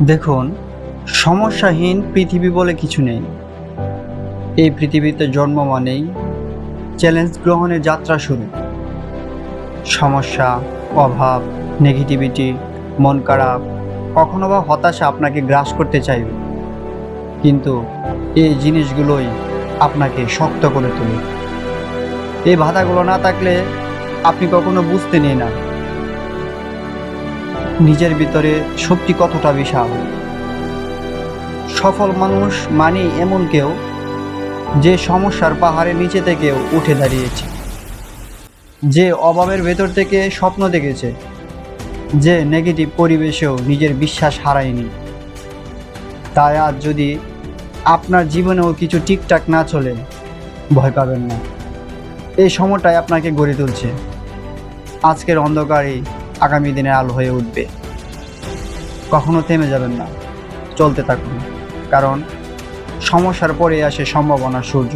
দেখুন, সমস্যাহীন পৃথিবী বলে কিছু নেই। এই পৃথিবীতে জন্ম মানেই চ্যালেঞ্জ গ্রহণের যাত্রা শুরু। সমস্যা, অভাব নেগেটিভিটি মন খারাপ, কখনো বা হতাশা আপনাকে গ্রাস করতে চাইবে। কিন্তু এই জিনিসগুলোই আপনাকে শক্ত করে তোলে। এই বাধাগুলো না থাকলে আপনি কখনো বুঝতে নিয়ে না। নিজের ভিতরে শক্তি কতটা বিশাল। সফল মানুষ মানে এমন কেউ যে সমস্যার পাহাড়ের নিচে থেকেও উঠে দাঁড়িয়েছে, যে অভাবের ভেতর থেকে স্বপ্ন দেখেছে, যে নেগেটিভ পরিবেশেও নিজের বিশ্বাস হারায়নি। তাই আজ যদি আপনার জীবনেও কিছু ঠিকঠাক না চলে, ভয় পাবেন না। এই সময়টাই আপনাকে গড়ে তুলছে। আজকের অন্ধকারই আগামী দিনে আলো হয়ে উঠবে। কখনো থেমে যাবেন না। চলতে থাকুন, কারণ সমস্যার পরে আসে সম্ভাবনা সূর্য।